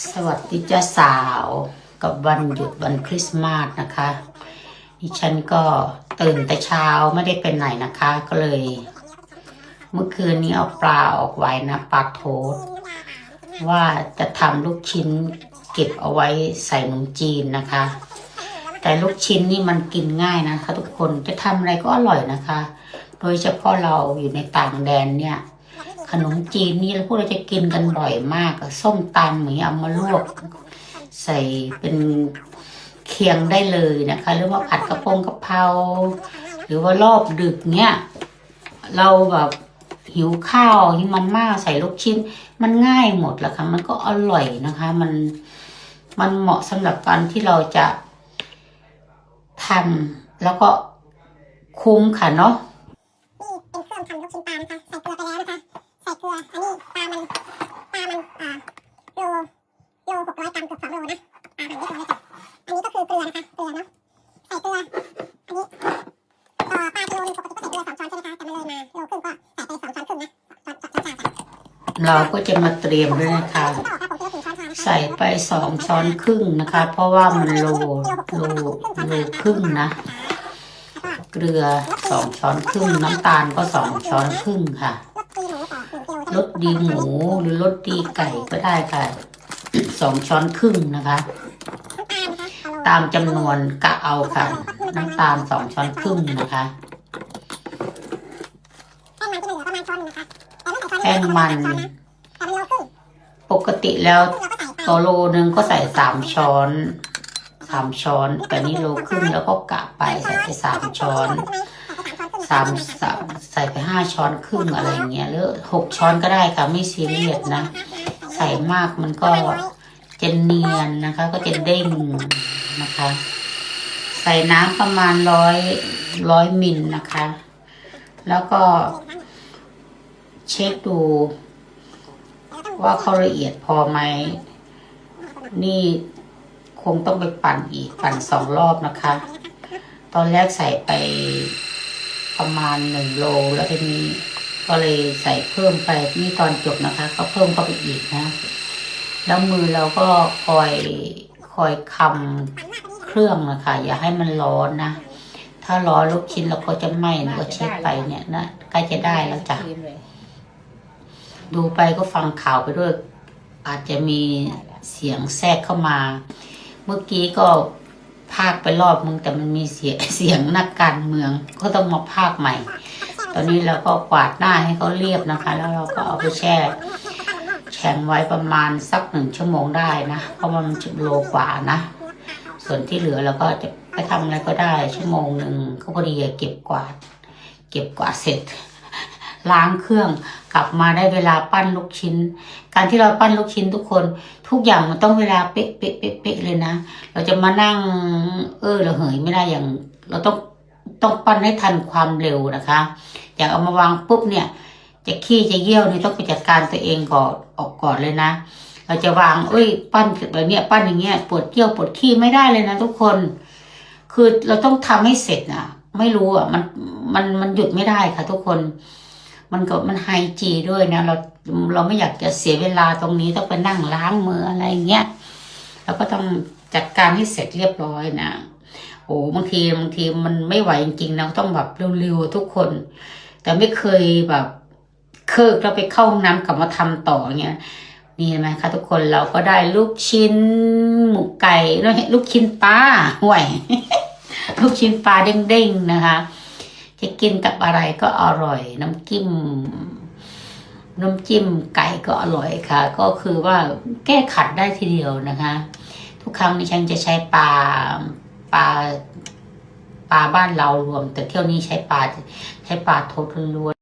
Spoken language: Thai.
สวัสดีจ้าสาวกับวันหยุดวันคริสต์มาสนะคะดิฉันก็ตื่นแต่เช้าไม่ได้ไปไหนนะคะ ก็เลย เมื่อคืนนี้เอาปลาออกไว้นะปลาโทษว่าจะทำลูกชิ้นเก็บเอาไว้ใส่ขนมจีนนะคะ แต่ลูกชิ้นนี่มันกินง่ายนะคะ ทุกคนจะทำอะไรก็อร่อยนะคะ โดยเฉพาะเราอยู่ในต่างแดนเนี่ย ขนมจีนนี่เราพวกเราจะกินกันบ่อยมากส้มตำอย่างเงี้ยเอามาลวก ใส่เป็นเคียงได้เลยนะคะ หรือว่าผัดกระเพงกะเพราหรือว่ารอบดึกเนี้ยเราแบบหิวข้าวหิวมาม่าใส่ลูกชิ้น มันง่ายหมดแหละค่ะมันก็อร่อยนะคะ มันมันเหมาะสำหรับการที่เราจะทำแล้วก็คุ้มค่ะเนาะนี่เป็นเครื่องทำลูกชิ้น เราก็จะมาเตรียมด้วยนะคะ ใส่ไปสองช้อนครึ่งนะคะ เพราะว่ามันโลโลโลครึ่งนะ เกลือสองช้อนครึ่งน้ำตาลก็สองช้อนครึ่งค่ะรสดีหมูหรสดีหมูหรือรสดีไก่ก็ได้ค่ะสองช้อนครึ่งนะคะตาลนะคะเอาโลตามจำนวนกะเอาค่ะ น้ำตาลสองช้อนครึ่งนะคะ แป้งมันที่เหลือประมาณช้อนหนึงนะคะแต่ไม่ใส่ช้อนแป้งมัน ปกติแล้วครึ่งเราก็ใส่ไปต่อโลนึงก็ใส่สามช้อนสามช้อน แต่นี่โลครึ่งแล้วก็กะไปใส่ไปสามช้อนสามสามใส่ไปห้าช้อนครึ่งอะไรเงี้ยหรือหกช้อนก็ได้ค่ะไม่ซีเรียสนะ ใส่มากมันก็จะเนียนนะคะ ก็จะเด้งนะคะ ใส่น้ำประมาณร้อยร้อยมิลนะคะ แล้วก็ เช็คดู ว่าเขาละเอียดพอไหม นี่คงต้องไปปั่นอีกปั่นสองรอบนะคะ ตอนแรกใส่ไปประมาณหนึ่งโลแล้วทีนี้ก็เลยใส่เพิ่มไปนี่ตอนจบนะคะ ก็เพิ่มเข้าไปอีกนะ แล้วมือเราก็คอยคอยคำเครื่องนะคะ อย่าให้มันร้อนนะ ถ้าร้อนลูกชิ้นเราก็จะไหม้นก็เช็ดไปเนี่ยนะใกล้จะได้แล้วจ้ะ ดูไปก็ฟังข่าวไปด้วย อาจจะมีเสียงแทรกเข้ามา เมื่อกี้ก็พากไปรอบมึงแต่มันมีเสียงเสียงนักการเมือง ก็ต้องมาพากใหม่ ตอนนี้เราก็กวาดหน้าให้เขาเรียบนะคะ แล้วเราก็เอาไปแช่แข็งไว้ประมาณสักหนึ่งชั่วโมงได้นะเพราะมันจะโลกว่านะ ส่วนที่เหลือเราก็จะไปทำอะไรก็ได้ ชั่วโมงหนึ่งก็พอดีเก็บกวาด เก็บกวาดเสร็จ ล้างเครื่อง กลับมาได้เวลาปั้นลูกชิ้น การที่เราปั้นลูกชิ้นทุกคน ทุกอย่างมันต้องเวลาเป๊ะเป๊ะเป๊ะเป๊ะเลยนะ เราจะมานั่ง เออเระเหยไม่ได้อย่าง เราต้องต้องปั้นให้ทันความเร็วนะคะ อย่างเอามาวางปุ๊บเนี่ย จะขี้จะเยี่ยวนี่ต้องไปจัดการตัวเองก่อนออกก่อนเลยนะ เราจะวางเอ้ย ปั้นแบบเนี้ยปั้นอย่างเงี้ยปวดเยี่ยวปวดขี้ไม่ได้เลยนะ ทุกคน คือเราต้องทำให้เสร็จนะไม่รู้อะมันมันมันหยุดไม่ได้ค่ะ ทุกคน มันก็มันไฮจีด้วยนะเราเราไม่อยากจะเสียเวลาตรงนี้ต้องไปนั่งล้างมืออะไรเงี้ยเราก็ต้องจัดการให้เสร็จเรียบร้อยนะโอ้บางทีบางทีมันไม่ไหวจริงๆนะต้องแบบเร็วๆทุกคน แต่ไม่เคยแบบเคิกแล้วไปเข้าห้องน้ำกลับมาทำต่อเงี้ยนี่ไหมคะทุกคนเราก็ได้ลูกชิ้น หมูไก่แล้วลูกชิ้นปลาห่วย ลูกชิ้นปลาเด้งๆนะคะ จะกินกับอะไรก็อร่อย น้ำจิ้มน้ำจิ้มไก่ก็อร่อยค่ะ ก็คือว่าแก้ขัดได้ทีเดียวนะคะ ทุกครั้งนี้ฉันจะใช้ปลาปลาปลาบ้านเรารวม แต่เที่ยวนี้ใช้ปลาใช้ปลาทดล้วน